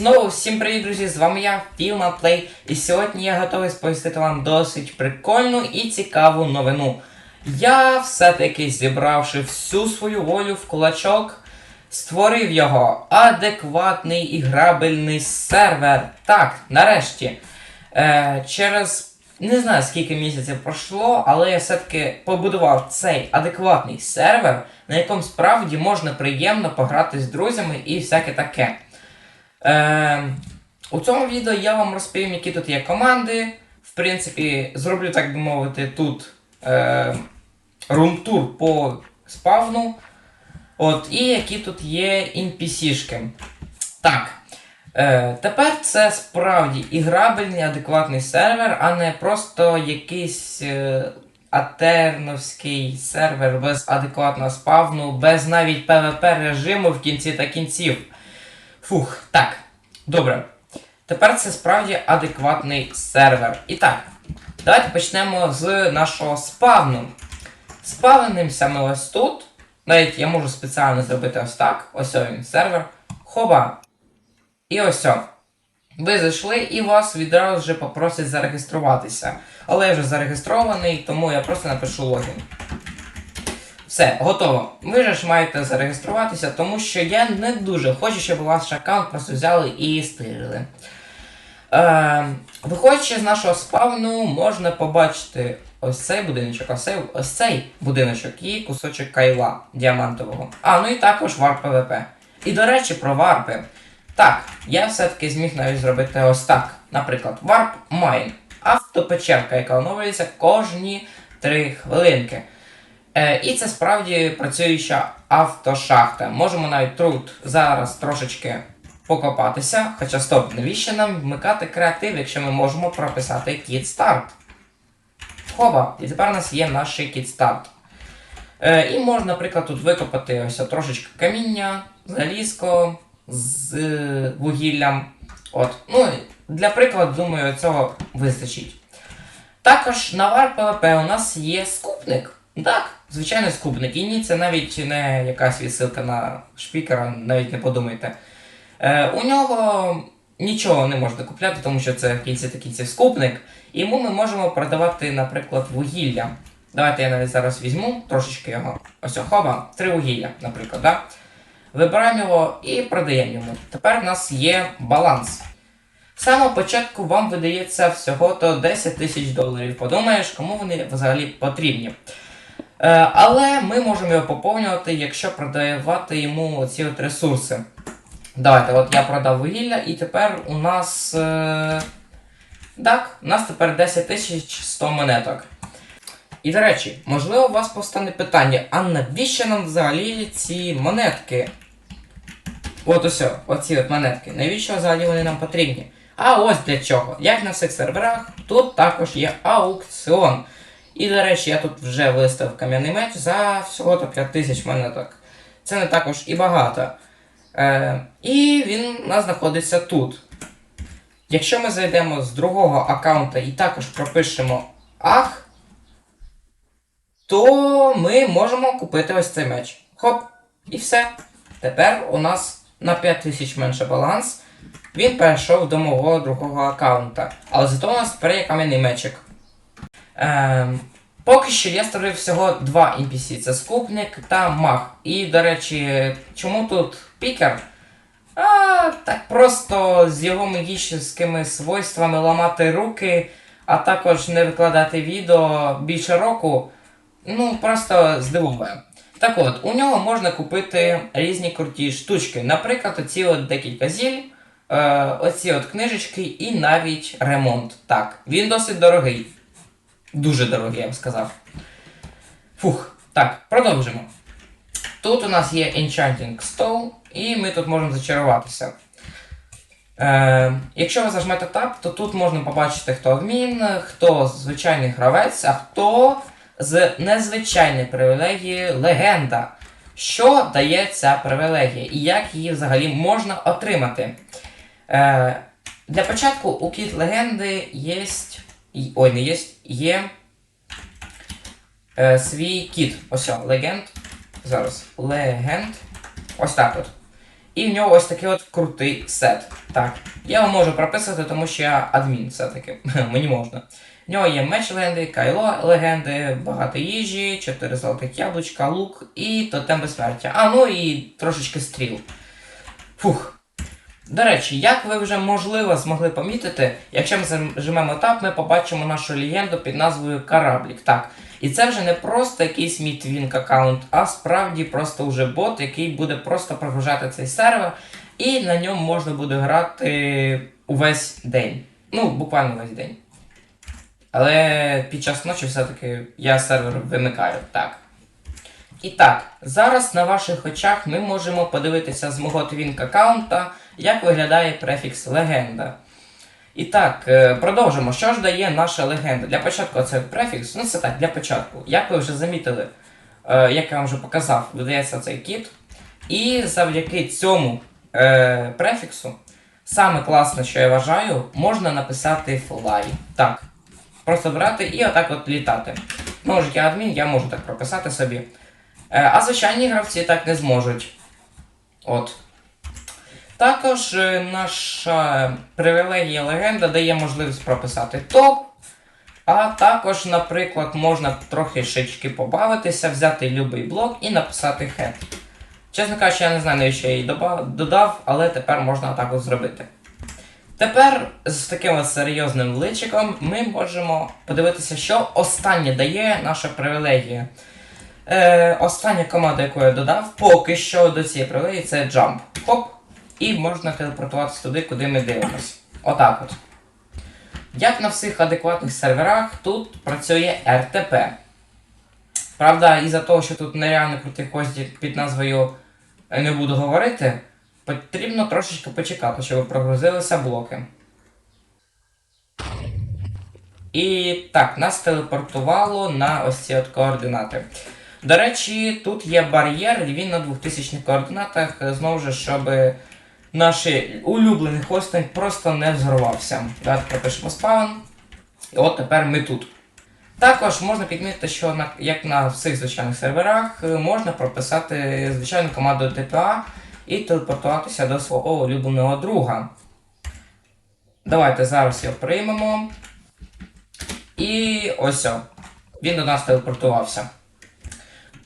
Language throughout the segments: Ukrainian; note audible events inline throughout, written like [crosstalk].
Знову всім привіт, друзі! З вами я, Філма Плей, і сьогодні я готовий сповістити вам досить прикольну і цікаву новину. Я все-таки зібравши всю свою волю в кулачок, створив його адекватний і грабельний сервер. Так, нарешті. Е, через не знаю скільки місяців пройшло, але я все-таки побудував цей адекватний сервер, на якому справді можна приємно пограти з друзями і всяке таке. Е, у цьому відео я вам розповім, які тут є команди. В принципі, зроблю, так би мовити, тут е, румтур по спавну. От, і які тут є NPC-шки. Так. Е, тепер це справді іграбельний, адекватний сервер, а не просто якийсь е, атерновський сервер без адекватного спавну, без навіть PvP режиму в кінці та кінців. Фух, так. Добре. Тепер це справді адекватний сервер. І так, давайте почнемо з нашого спавну. Спавнимося ми ось тут. Навіть я можу спеціально зробити ось так. Ось він сервер. Хоба. І ось. о. Ви зайшли і вас відразу вже попросять зареєструватися. Але я вже зареєстрований, тому я просто напишу логін. Все, готово. Ви же ж маєте зареєструватися, тому що я не дуже хочу, щоб ваш аккаунт просто взяли і стирили. Е, виходячи з нашого спавну, можна побачити ось цей будиночок, ось цей, ось цей будиночок і кусочок кайла діамантового. А, ну і також варп ПВП. І до речі, про варпи. Так, я все-таки зміг навіть зробити ось так. Наприклад, варп майн. Автопечерка, яка оновлюється кожні 3 хвилинки. Е, і це справді працююча автошахта. Можемо навіть тут зараз трошечки покопатися. Хоча стоп, навіщо нам вмикати креатив, якщо ми можемо прописати кіт старт? Хоба! І тепер у нас є наш кіт старт. Е, і можна, наприклад, тут викопати ось трошечки каміння, залізко з вугіллям. От. Ну, Для прикладу, думаю, цього вистачить. Також на вар ПВП у нас є скупник. Так, звичайно, скупник. І ні, це навіть не якась відсилка на шпікера, навіть не подумайте. Е, у нього нічого не можна купляти, тому що це в кінці та кінці скупник. Йому ми можемо продавати, наприклад, вугілля. Давайте я навіть зараз візьму трошечки його. Ось хоба, три вугілля, наприклад. Да? Вибираємо його і продаємо йому. Тепер у нас є баланс. З самого початку вам видається всього-то 10 тисяч доларів. Подумаєш, кому вони взагалі потрібні. Е, але ми можемо його поповнювати, якщо продавати йому ці от ресурси. Давайте, от я продав вугілля, і тепер у нас. Е... Так, у нас тепер 10 тисяч 100 монеток. І до речі, можливо, у вас постане питання, а навіщо нам взагалі ці монетки? От ось, оці от монетки. Навіщо взагалі вони нам потрібні? А ось для чого. Як на всіх серверах, тут також є аукціон. І, до речі, я тут вже виставив кам'яний меч за всього-то 5000 монеток. Це не також і багато. Е, І він у нас знаходиться тут. Якщо ми зайдемо з другого аккаунта і також пропишемо ах, то ми можемо купити ось цей меч. Хоп, і все. Тепер у нас на 5000 менше баланс. Він перейшов до мого другого аккаунта. Але зато у нас тепер є кам'яний мечик. Ем, поки що я створив всього два NPC: це скупник та маг. І, до речі, чому тут пікер? А, так просто з його магічними свойствами ламати руки, а також не викладати відео більше року. Ну, просто здивує. Так от, у нього можна купити різні круті штучки. Наприклад, оці от декілька зіль, е, оці от книжечки і навіть ремонт. Так, він досить дорогий. Дуже дорогий, я б сказав. Фух, так, продовжимо. Тут у нас є Enchanting Stone, і ми тут можемо зачаруватися. Е, якщо ви зажмете Tab, то тут можна побачити, хто адмін, хто звичайний гравець, а хто з незвичайної привілегії легенда. Що дає ця привілегія і як її взагалі можна отримати? Е, Для початку у кіт легенди є. Ой, не є, є е, свій кіт. Ось, легенд. Зараз. Легенд. Ось так от. І в нього ось такий от крутий сет. Так, я його можу прописувати, тому що я адмін все-таки. [laughs] Мені можна. В нього є меч легенди, кайло легенди, багато їжі, 4 золотих яблучка, лук і тотем безсмертя. А, ну і трошечки стріл. Фух. До речі, як ви вже можливо змогли помітити, якщо ми зажмемо тап, ми побачимо нашу легенду під назвою Кораблік. Так. І це вже не просто якийсь мій твінк аккаунт, а справді просто вже бот, який буде просто прогружати цей сервер, і на ньому можна буде грати увесь день. Ну, буквально весь день. Але під час ночі все-таки я сервер вимикаю. Так. І так, зараз на ваших очах ми можемо подивитися з мого твінк аккаунта, як виглядає префікс легенда. І так, е, продовжимо. Що ж дає наша легенда? Для початку це префікс, ну це так, для початку. Як ви вже замітили, е, як я вам вже показав, видається цей кіт. І завдяки цьому е, префіксу, саме класне, що я вважаю, можна написати fly. Так. Просто брати і отак от літати. Ну, я адмін, я можу так прописати собі. Е, а звичайні гравці так не зможуть. От. Також е, наша привілегія легенда дає можливість прописати топ. А також, наприклад, можна трохи шички побавитися, взяти любий блок і написати хет. Чесно кажучи, я не знаю, навіщо я її додав, але тепер можна так зробити. Тепер з таким серйозним личиком ми можемо подивитися, що останнє дає наша привілегія. Е, остання команда, яку я додав, поки що до цієї привілегії, це Jump. Хоп. І можна телепортуватися туди, куди ми дивимось. Отак от. Як на всіх адекватних серверах, тут працює РТП. Правда, із-за того, що тут нереально крутий хостік під назвою не буду говорити, потрібно трошечки почекати, щоб прогрузилися блоки. І так, нас телепортувало на ось ці от координати. До речі, тут є бар'єр, він на 2000 координатах, знову ж, щоб наш улюблений хостинг просто не взорвався. Давайте пропишемо спаун. І от тепер ми тут. Також можна підмітити, що на, як на всіх звичайних серверах, е, можна прописати звичайну команду TPA і телепортуватися до свого улюбленого друга. Давайте зараз його приймемо. І ось о, він до нас телепортувався.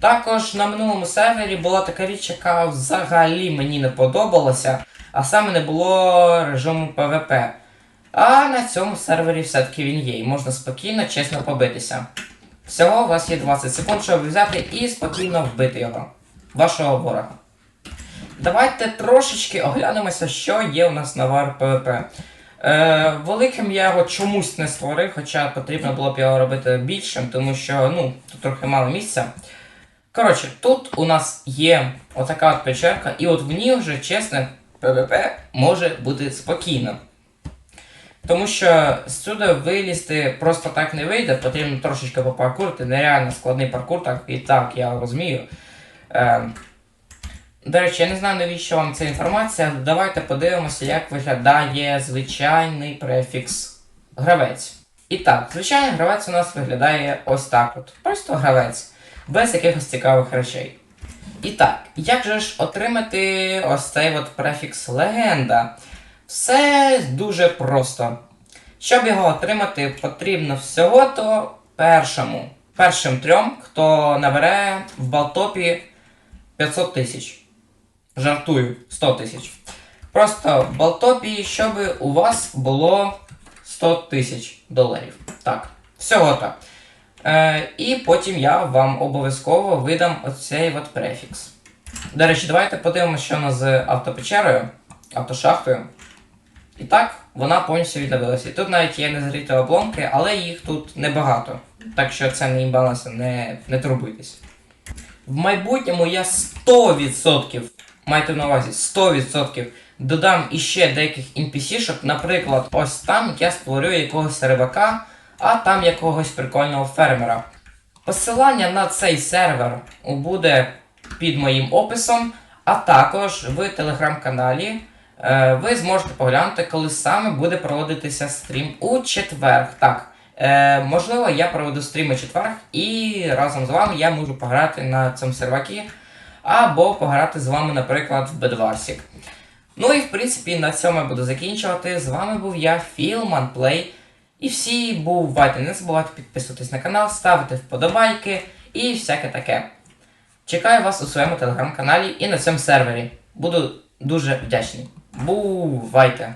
Також на минулому сервері була така річ, яка взагалі мені не подобалася, а саме не було режиму PvP. А на цьому сервері все-таки він є, і можна спокійно, чесно побитися. Всього у вас є 20 секунд, щоб взяти і спокійно вбити його, вашого ворога. Давайте трошечки оглянемося, що є у нас на вар PvP. Е, великим я його чомусь не створив, хоча потрібно було б його робити більшим, тому що ну, тут трохи мало місця. Коротше, тут у нас є отака от печерка, і от в ній вже чесне PvP може бути спокійно. Тому що сюди вилізти просто так не вийде, потрібно трошечки попаркурити, нереально складний паркур, так і так я розумію. Е, до речі, я не знаю, навіщо вам ця інформація. Давайте подивимося, як виглядає звичайний префікс гравець. І так, звичайний гравець у нас виглядає ось так от. Просто гравець, без якихось цікавих речей. І так, як же ж отримати ось цей от префікс легенда? Все дуже просто. Щоб його отримати, потрібно всього-то першому. Першим трьом, хто набере в Балтопі 500 тисяч. Жартую, 100 тисяч. Просто в Балтопі, щоб у вас було 100 тисяч доларів. Так, всього так. Е, і потім я вам обов'язково видам оцей от префікс. До речі, давайте подивимося, що у нас з автопечерою, автошахтою. І так, вона повністю відновилася. І тут навіть є незріті обломки, але їх тут небагато. Так що це не імбаланс, не, не турбуйтесь. В майбутньому я 100%, майте на увазі, 100% додам іще деяких NPC-шок. Наприклад, ось там я створю якогось рибака, а там якогось прикольного фермера. Посилання на цей сервер буде під моїм описом, а також в телеграм-каналі. Е, ви зможете поглянути, коли саме буде проводитися стрім у четвер. Так, е, можливо, я проведу стрім у четвер і разом з вами я можу пограти на цьому сервакі. або пограти з вами, наприклад, в Bedwarsик. Ну і в принципі на цьому я буду закінчувати. З вами був я, Філман Плей. І всі бувайте, не забувайте підписуватись на канал, ставити вподобайки і всяке таке. Чекаю вас у своєму телеграм-каналі і на цьому сервері. Буду дуже вдячний. Бувайте!